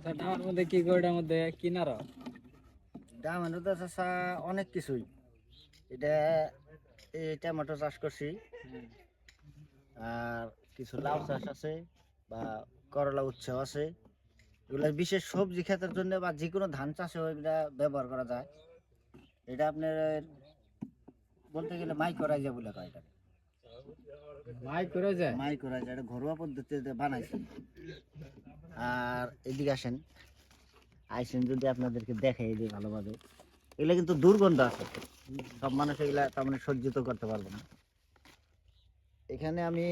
আচ্ছা ডামার মধ্যে কি গোড়ার মধ্যে কিনার দাম তো চাষা অনেক কিছুই। এটা এই টমেটো চাষ করছি। আর কিছু লাউ চাষ আছে বা করলা উৎসব আছে। এগুলা বিশেষ সবজি ক্ষেতের জন্য বা যে কোনো ধান চাষে এগুলা ব্যবহার করা যায়। এটা আপনার বলতে গেলে মাই করাই যায় বলে কয় এটা মাই করে যায় মাই করাই যায় এটা ঘরোয়া পদ্ধতিতে বানাইছে। আর এদিকে আসেন। আইসেন যদি আপনাদেরকে দেখাই যে ভালোভাবে। এগুলা কিন্তু দুর্গন্ধ আছে। সব মানুষ এগুলা তার মানে সহ্যিত করতে পারবে না। এখানে আমি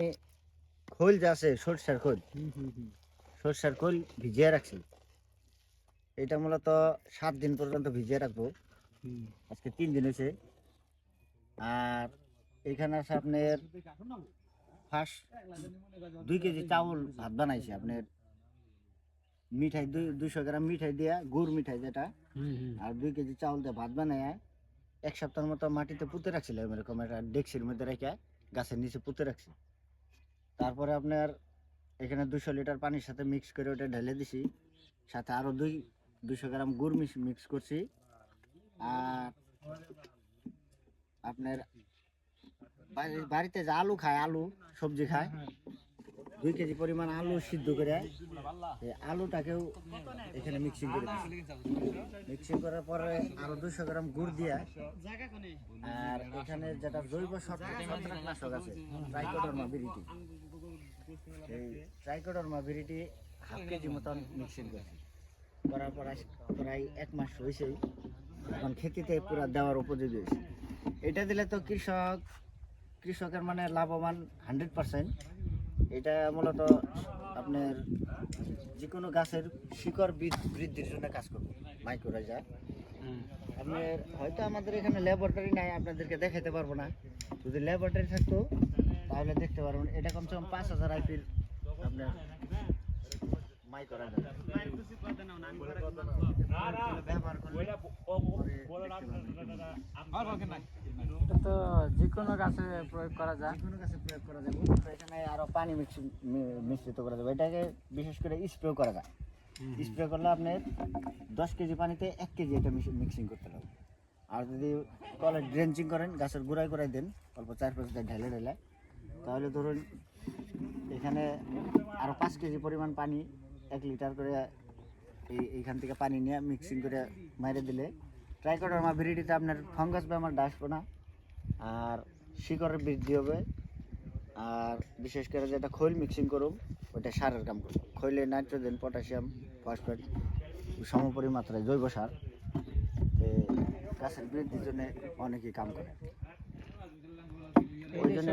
খোল যে আছে, সরষার খোল সরষার খোল ভিজিয়ে রাখছি। এটা মূলত সাত দিন পর্যন্ত ভিজিয়ে রাখব। আজকে তিন দিন হয়েছে। আর এখানে আছে আপনার ফার্স্ট দুই কেজি চাউল ভাত বানাইছে। আপনার মিঠাই দুই দুইশো গ্রাম মিঠাই দিয়া গুড় মিঠাই যেটা আর দুই কেজি চাউল দিয়ে ভাত বানায় এক সপ্তাহের মতো মাটিতে পুঁতে রাখছিলাম এরকম একটা ডেক্সির মধ্যে রেখে গাছের নিচে পুঁতে রাখছি। তারপরে আপনার এখানে দুশো লিটার পানির সাথে মিক্স করে ওটা ঢেলে দিছি। সাথে আরও দুই দুশো গ্রাম গুড় মিক্স করছি। আর আপনার বাড়ি- বাড়িতে যে আলু খায় আলু সবজি খায় দুই কেজি পরিমাণ আলু সিদ্ধ করে আলুটাকেও এখানে মিক্সিং করে মিক্সিং করার পরে আরও দুশো গ্রাম গুড় দিয়ে, আর এখানে যেটা জৈব ছত্রাক- ছত্রাকনাশক আছে ট্রাইকোডার্মা বিরিটি এই ট্রাইকোডার্মা হাফ কেজি মতন মিক্সিং করছি। করার পর প্রায় এক মাস হয়েছেই এখন খেতিতে পুরো দেওয়ার উপযোগী হয়েছে এটা দিলে তো কৃষক, কৃষকের মানে লাভবান হান্ড্রেড পার্সেন্ট এটা মূলত আপনার যে কোনো গাছের শিকড় বৃদ্ধ- বৃদ্ধির জন্য কাজ করবে মাইক্রোরা যায় আপনার হয়তো আমাদের এখানে ল্যাবরেটরি নাই, আপনাদেরকে দেখাতে পারব না। যদি ল্যাবরেটরি থাকতো, তাহলে দেখতে পারবেন এটা কমসে কম পাঁচ হাজার আইপির আপনার মাই করা যায় ব্যবহার পরে দেখতে পারবেন। এটা তো যে কোনো গাছে প্রয়োগ করা যায়? কোনো গাছে প্রয়োগ করা যাবে তো এখানে আরও পানি মিক্স- মিশ্রিত করা যাবে এটাকে বিশেষ করে স্প্রে করা যায়। স্প্রে করলে আপনি দশ কেজি পানিতে এক কেজি এটা মিক্সিং করতে হবে। আর যদি কলে ড্রেঞ্চিং করেন গাছের গোড়ায় গোড়ায় দেন অল্প চার পাঁচ ঢেলে ঢেলে তাহলে ধরুন এখানে আরও পাঁচ কেজি পরিমাণ পানি এক লিটার করে এই এইখান থেকে পানি নিয়ে মিক্সিং করে মাইরে দিলে ট্রাইকোডার্মা ভিরিডিতে আপনার ফাঙ্গাস বেমার আসবে না আর শিকড়ের বৃদ্ধি হবে। আর বিশেষ করে যেটা খৈল মিক্সিং করুম ওটা সারের কাম করবে খৈলে নাইট্রোজেন, পটাশিয়াম, ফসফেট সমপরিমাত্রায় জৈব সার। গাছের বৃদ্ধির জন্য অনেকেই কাম করে। ওই জন্য